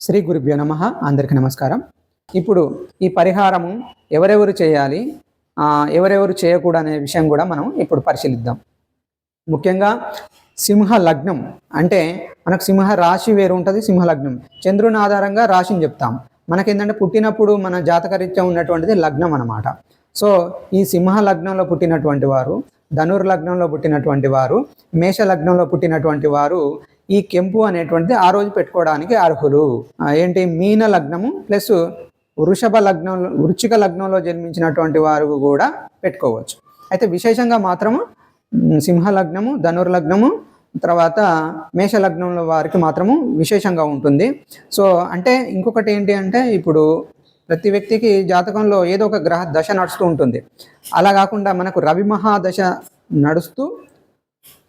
శ్రీ గురుభ్యో నమ. అందరికీ నమస్కారం. ఇప్పుడు ఈ పరిహారము ఎవరెవరు చేయాలి ఎవరెవరు చేయకూడదు అనే విషయం కూడా మనం ఇప్పుడు పరిశీలిద్దాం. ముఖ్యంగా సింహ లగ్నం అంటే మనకు సింహ రాశి వేరు ఉంటుంది సింహ లగ్నం. చంద్రుని ఆధారంగా రాశిని చెప్తాం. మనకేంటంటే పుట్టినప్పుడు మన జాతకరీత్యం ఉన్నటువంటిది లగ్నం అన్నమాట. సో ఈ సింహ లగ్నంలో పుట్టినటువంటి వారు ధనుర్ లగ్నంలో పుట్టినటువంటి వారు మేష లగ్నంలో పుట్టినటువంటి వారు ఈ కెంపు అనేటువంటిది ఆ రోజు పెట్టుకోవడానికి అర్హులు. ఏంటి? మీన లగ్నము ప్లస్ వృషభ లగ్నంలో వృచ్చిక లగ్నంలో జన్మించినటువంటి వారు కూడా పెట్టుకోవచ్చు. అయితే విశేషంగా మాత్రము సింహ లగ్నము ధనుర్ లగ్నము తర్వాత మేషలగ్నంలో వారికి మాత్రము విశేషంగా ఉంటుంది. సో అంటే ఇంకొకటి ఏంటి అంటే ఇప్పుడు ప్రతి వ్యక్తికి జాతకంలో ఏదో ఒక గ్రహ దశ నడుస్తూ ఉంటుంది. అలా కాకుండా మనకు రవి మహాదశ నడుస్తూ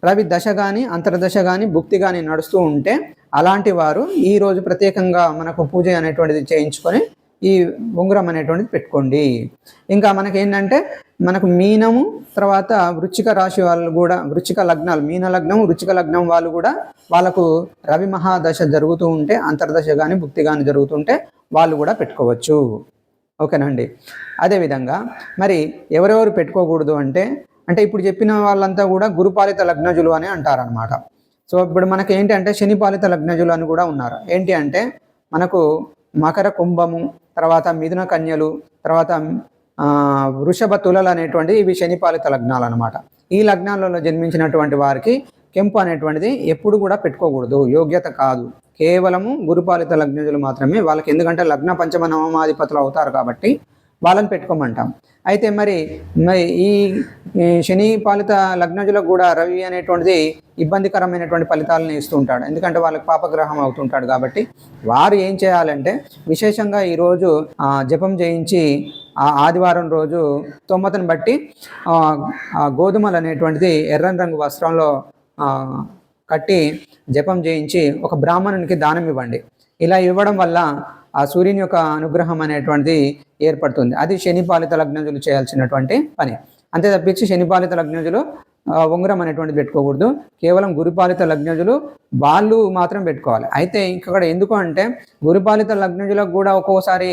రవి దశ కానీ అంతర్దశ కానీ భుక్తి కానీ నడుస్తూ ఉంటే అలాంటి వారు ఈ రోజు ప్రత్యేకంగా మనకు పూజ అనేటువంటిది చేయించుకొని ఈ ఉంగరం అనేటువంటిది పెట్టుకోండి. ఇంకా మనకి ఏంటంటే మనకు మీనము తర్వాత వృచ్చిక రాశి వాళ్ళు కూడా వృచ్చిక లగ్నాలు మీన లగ్నం వృచ్చిక లగ్నం వాళ్ళు కూడా వాళ్ళకు రవి మహాదశ జరుగుతూ ఉంటే అంతర్దశ కానీ భుక్తి కానీ జరుగుతుంటే వాళ్ళు కూడా పెట్టుకోవచ్చు. ఓకేనండి అదేవిధంగా మరి ఎవరెవరు పెట్టుకోకూడదు అంటే అంటే ఇప్పుడు చెప్పిన వాళ్ళంతా కూడా గురుపాలిత లగ్నజులు అని అంటారనమాట సో ఇప్పుడు మనకి ఏంటి అంటే శనిపాలిత లగ్నజులు అని కూడా ఉన్నారు. ఏంటి అంటే మనకు మకర కుంభము తర్వాత మిథున కన్యలు తర్వాత వృషభ తులలు అనేటువంటి ఇవి శనిపాలిత లగ్నాలు అనమాట ఈ లగ్నాలలో జన్మించినటువంటి వారికి కెంపు అనేటువంటిది ఎప్పుడు కూడా పెట్టుకోకూడదు. యోగ్యత కాదు. కేవలము గురుపాలిత లగ్నజులు మాత్రమే. వాళ్ళకి ఎందుకంటే లగ్న పంచమ నవమాధిపతులు అవుతారు కాబట్టి వాళ్ళని పెట్టుకోమంటాం. అయితే మరి ఈ శని పాలిత లగ్నజులకు కూడా రవి అనేటువంటిది ఇబ్బందికరమైనటువంటి ఫలితాలను ఇస్తూ ఉంటాడు. ఎందుకంటే వాళ్ళకి పాపగ్రహం అవుతుంటాడు కాబట్టి వారు ఏం చేయాలంటే విశేషంగా ఈరోజు జపం చేయించి ఆ ఆదివారం రోజు తొమ్మతను బట్టి ఆ, గోధుమలు అనేటువంటిది ఎర్రని రంగు వస్త్రంలో కట్టి జపం చేయించి ఒక బ్రాహ్మణునికి దానం ఇవ్వండి. ఇలా ఇవ్వడం వల్ల ఆ సూర్యుని యొక్క అనుగ్రహం అనేటువంటిది ఏర్పడుతుంది. అది శనిపాలిత లగ్నజులు చేయాల్సినటువంటి పని. అంతే తప్పించి శనిపాలిత లగ్నజులు ఉంగరం అనేటువంటిది పెట్టుకోకూడదు. కేవలం గురుపాలిత లగ్నజులు వాళ్ళు మాత్రం పెట్టుకోవాలి. అయితే ఇక్కడ ఎందుకు అంటే గురుపాలిత లగ్నజులకు కూడా ఒక్కోసారి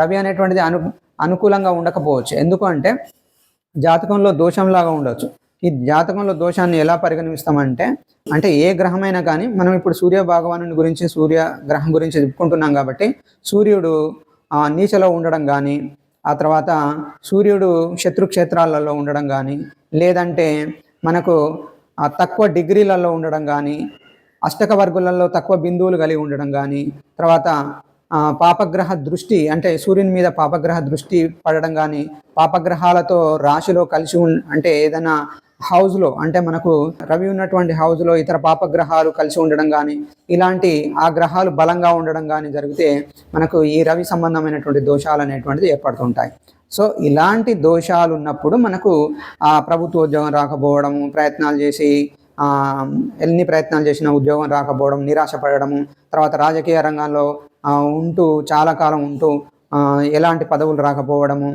రవి అనేటువంటిది అను అనుకూలంగా ఉండకపోవచ్చు. ఎందుకు అంటే జాతకంలో దోషంలాగా ఉండవచ్చు ఈ జాతకంలో దోషాన్ని ఎలా పరిగణిస్తామంటే అంటే ఏ గ్రహమైనా కానీ మనం ఇప్పుడు సూర్య భగవాను గురించి సూర్య గ్రహం గురించి చెప్పుకుంటున్నాం కాబట్టి సూర్యుడు నీచలో ఉండడం కానీ ఆ తర్వాత సూర్యుడు శత్రుక్షేత్రాలలో ఉండడం కానీ లేదంటే మనకు ఆ తక్కువ డిగ్రీలలో ఉండడం కానీ అష్టక వర్గులలో తక్కువ బిందువులు కలిగి ఉండడం కానీ తర్వాత పాపగ్రహ దృష్టి అంటే సూర్యుని మీద పాపగ్రహ దృష్టి పడడం కానీ పాపగ్రహాలతో రాశిలో కలిసి అంటే ఏదైనా హౌస్లో అంటే మనకు రవి ఉన్నటువంటి హౌస్లో ఇతర పాపగ్రహాలు కలిసి ఉండడం కానీ ఇలాంటి ఆ గ్రహాలు బలంగా ఉండడం కానీ జరిగితే మనకు ఈ రవి సంబంధమైనటువంటి దోషాలు అనేటువంటిది ఏర్పడుతుంటాయి. సో ఇలాంటి దోషాలు ఉన్నప్పుడు మనకు ఆ ప్రభుత్వ ఉద్యోగం రాకపోవడము ప్రయత్నాలు చేసి ఎన్ని ప్రయత్నాలు చేసినా ఉద్యోగం రాకపోవడం నిరాశపడడము తర్వాత రాజకీయ రంగంలో ఉంటూ చాలా కాలం ఉంటూ ఎలాంటి పదవులు రాకపోవడము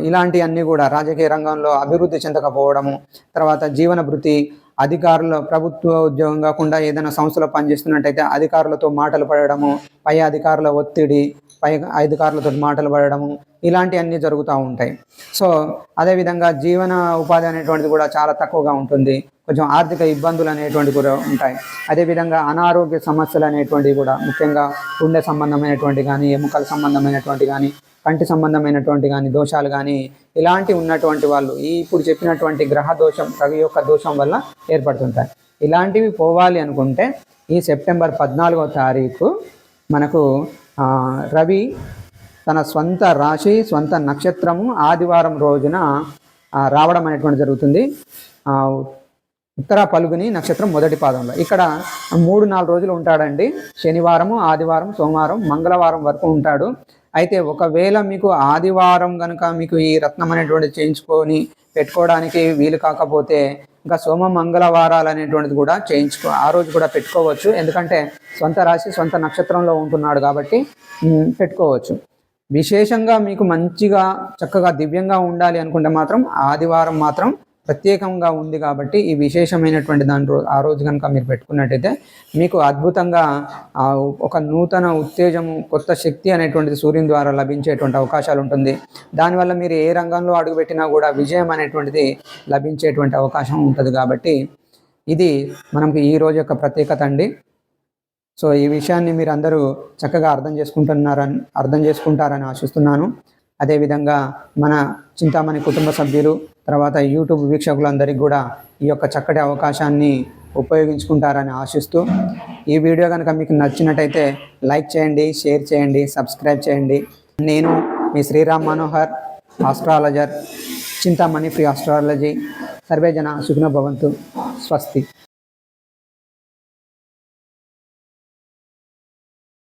ఇలాంటివన్నీ కూడా రాజకీయ రంగంలో అభివృద్ధి చెందకపోవడము తర్వాత జీవన వృత్తి అధికారుల ప్రభుత్వ ఉద్యోగం కాకుండా ఏదైనా సంస్థలో పనిచేస్తున్నట్టయితే అధికారులతో మాటలు పడడము పై అధికారుల ఒత్తిడి పై అధికారులతో మాటలు పడడము ఇలాంటివన్నీ జరుగుతూ ఉంటాయి. సో అదేవిధంగా జీవన ఉపాధి అనేటువంటిది కూడా చాలా తక్కువగా ఉంటుంది. కొంచెం ఆర్థిక ఇబ్బందులు అనేటువంటివి కూడా ఉంటాయి. అదేవిధంగా అనారోగ్య సమస్యలు అనేటువంటివి కూడా ముఖ్యంగా గుండె సంబంధమైనటువంటి కానీ ఎముకల సంబంధమైనటువంటి కానీ కంటి సంబంధమైనటువంటి కానీ దోషాలు కానీ ఇలాంటి ఉన్నటువంటి వాళ్ళు ఈ ఇప్పుడు చెప్పినటువంటి గ్రహ దోషం రవి యొక్క దోషం వల్ల ఏర్పడుతుంటాయి. ఇలాంటివి పోవాలి అనుకుంటే ఈ సెప్టెంబర్ పద్నాలుగో తారీఖు మనకు రవి తన స్వంత రాశి స్వంత నక్షత్రము ఆదివారం రోజున రావడం అనేటువంటి జరుగుతుంది. ఉత్తర పలుగుని నక్షత్రం మొదటి పాదంలో. ఇక్కడ మూడు నాలుగు రోజులు ఉంటాడండి. శనివారము ఆదివారం సోమవారం మంగళవారం వరకు ఉంటాడు. అయితే ఒకవేళ మీకు ఆదివారం కనుక మీకు ఈ రత్నం అనేటువంటి చేయించుకొని పెట్టుకోవడానికి వీలు కాకపోతే ఇంకా సోమ మంగళవారాలు అనేటువంటిది కూడా చేయించుకో ఆ రోజు కూడా పెట్టుకోవచ్చు. ఎందుకంటే సొంత రాశి సొంత నక్షత్రంలో ఉంటున్నాడు కాబట్టి పెట్టుకోవచ్చు. విశేషంగా మీకు మంచిగా చక్కగా దివ్యంగా ఉండాలి అనుకుంటే మాత్రం ఆదివారం మాత్రం ప్రత్యేకంగా ఉంది కాబట్టి ఈ విశేషమైనటువంటి దాని రో ఆ రోజు కనుక మీరు పెట్టుకున్నట్టయితే మీకు అద్భుతంగా ఒక నూతన ఉత్తేజము కొత్త శక్తి అనేటువంటిది సూర్యుని ద్వారా లభించేటువంటి అవకాశాలు ఉంటుంది. దానివల్ల మీరు ఏ రంగంలో అడుగుపెట్టినా కూడా విజయం అనేటువంటిది లభించేటువంటి అవకాశం ఉంటుంది కాబట్టి ఇది మనకు ఈ రోజు యొక్క ప్రత్యేకత అండి. సో ఈ విషయాన్ని మీరు అందరూ చక్కగా అర్థం చేసుకుంటున్నారని అర్థం చేసుకుంటారని ఆశిస్తున్నాను. అదేవిధంగా మన చింతామణి కుటుంబ సభ్యులు తర్వాత యూట్యూబ్ వీక్షకులందరికీ కూడా ఈ యొక్క చక్కటి అవకాశాన్ని ఉపయోగించుకుంటారని ఆశిస్తూ ఈ వీడియో కనుక మీకు నచ్చినట్టయితే లైక్ చేయండి షేర్ చేయండి సబ్స్క్రైబ్ చేయండి. నేను మీ Sriram Manohar astrologer Chintamani free astrology. సర్వేజన జన భవంతు. స్వస్తి.